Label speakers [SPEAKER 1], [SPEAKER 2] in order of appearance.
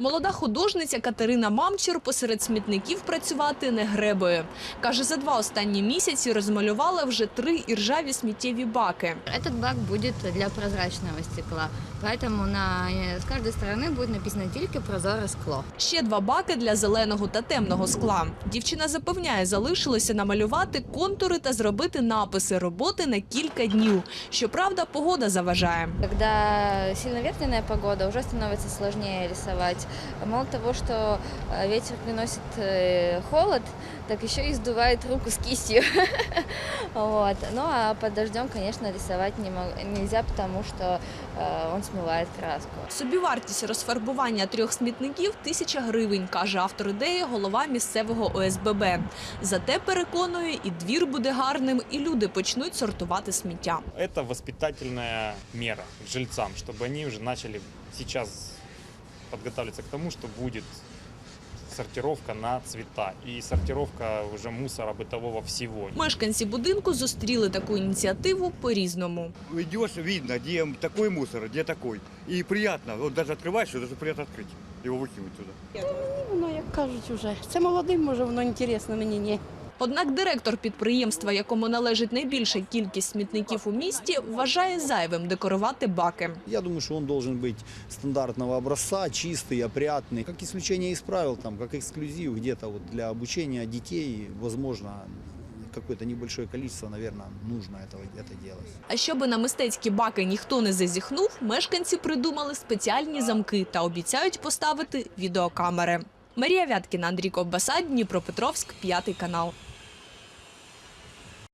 [SPEAKER 1] Молода художниця Катерина Мамчур посеред смітників працювати не гребує. Каже, за два останні місяці розмалювала вже три іржаві сміттєві баки.
[SPEAKER 2] Этот бак будет для прозрачного стекла, поэтому на, э, с каждой стороны будет написано тільки прозоре скло.
[SPEAKER 1] Ще два баки для зеленого та темного скла. Дівчина запевняє, залишилося намалювати контури та зробити написи роботи на кілька днів. Щоправда, погода заважає.
[SPEAKER 2] Когда сильно ветреная погода, уже становится сложнее рисовать. Мало того, что э, ветер приносит э, холод, так еще и сдувает руку с кистью. Вот. Ну а под дождем, конечно, рисовать не мо- нельзя, потому что э, он смывает краску.
[SPEAKER 1] Собівартість розфарбування трьох смітників тисяча гривень, каже автор ідеї, голова місцевого ОСББ. Зате переконує, і двір буде гарним, і люди почнуть сортувати сміття.
[SPEAKER 3] Это воспитательная мера к жильцам, чтобы они уже начали сейчас подготавливаться к тому, что будет сортировка на цвета и сортировка уже мусора бытового всего.
[SPEAKER 1] Мешканці будинку зустріли таку ініціативу по-різному.
[SPEAKER 4] Идешь, видно, где такой мусор, где такой. И приятно, вот даже открываешь, его даже приятно открыть, его выкинуть туда.
[SPEAKER 5] Воно, як кажуть, уже. Це молодим, може, воно інтересно, мені ні.
[SPEAKER 1] Однак директор підприємства, якому належить найбільша кількість смітників у місті, вважає зайвим декорувати баки.
[SPEAKER 6] Я думаю, что он должен быть стандартного образца, чистый, опрятный. Как исключение из правил, там, как эксклюзив где-то вот для обучения детей, возможно, какое-то небольшое количество, наверное, нужно этого, это делать.
[SPEAKER 1] А щоби на мистецькі баки ніхто не зазіхнув, мешканці придумали спеціальні замки та обіцяють поставити відеокамери. Марія Вяткіна, Андрій Ковбаса, Дніпропетровськ, п'ятий канал.